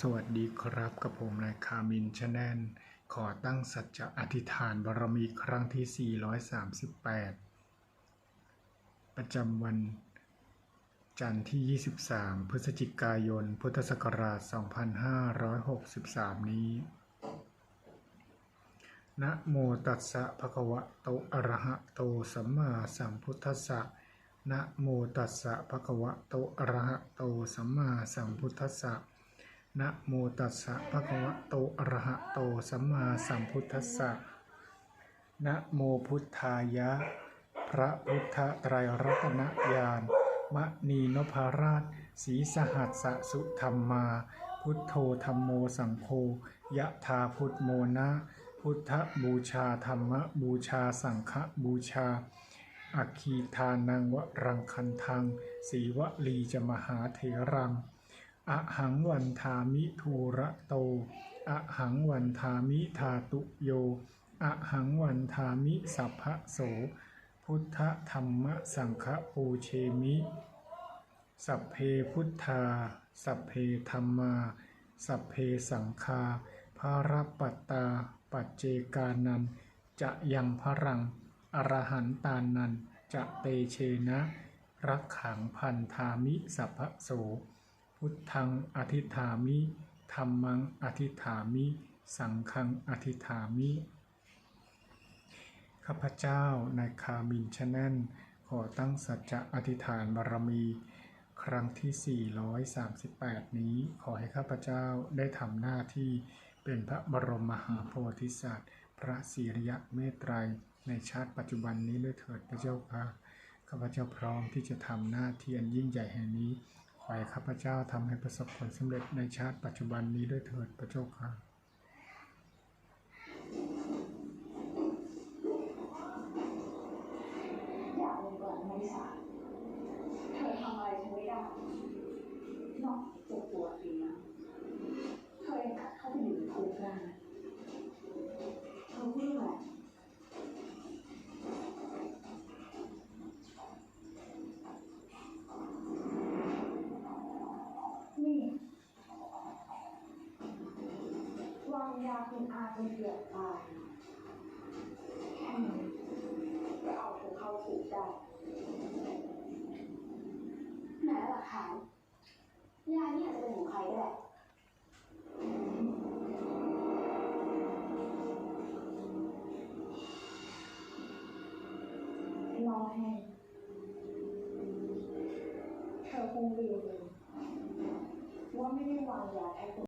สวัสดีครับกับผมนายคามินชาแนลขอตั้งสัจจะอธิษฐานบารมีครั้งที่ 438 ประจำวัน จันทร์ที่ 23 พฤศจิกายน พุทธศักราช 2563 นี้ นะโมตัสสะภะคะวะโตอะระหะโตสัมมาสัมพุทธัสสะนะโมตัสสะภะคะวะโตอะระหะโตสัมมาสัมพุทธัสสะ นะโมตัสสะภะคะวะโตอะระหะโตสัมมาสัมพุทธัสสะนะโมพุทธายะ พระพุทธไตรรัตนญาณมณีนพราชสีสหัสสะสุธรรมา พุทโธธรรมโมสังโฆยะธาพุทโมนะ พุทธบูชาธรรมบูชาสังฆบูชาอัคคีทานังวรังคันทังสีวลีจะมหาเถรัง อะหังวันทามิทูระโตอะหังวันทามิทาตุโยอะหังวันทามิสัพพะโส พุทธธรรมสังฆปูเชมิ สัพเพพุทธา สัพเพธรรมา สัพเพสังฆาภารัปปัตตา ปัจเจกานัน จะยังพรัง อรหันตานัน จะเตเชนะ รักขังพันธามิสัพพะโส พุทธังอธิฐามิธรรมังอธิฐามิ สังฆังอธิฐามิ ข้าพเจ้านายคามินชาแนลขอตั้งสัจจะอธิษฐานบารมี ครั้งที่ 438 นี้ขอให้ข้าพเจ้าได้ทำหน้าที่เป็นพระบรมมหาโพธิสัตว์ พระศิริยะเมตไตรในชาติปัจจุบันนี้ด้วยเถิดพระเจ้าค่ะข้าพเจ้าพร้อมที่จะทำหน้าที่อันยิ่งใหญ่แห่งนี้ ขอให้ข้าพเจ้าทำให้ประสบผลสำเร็จในชาติปัจจุบันนี้ด้วยเถิดพระเจ้าค่ะเธอทำอะไรฉันไม่ได้นอกจากตัวเองางยาคุณอาจนเกือบตายแค่นี้ก็เอาเธอเขาคุกได้ไหนหลักฐานยานี่อาจจะเป็นของใครก็ได้รอให้เธอคงลืมเลยว่าไม่ได้วางยาแค่คน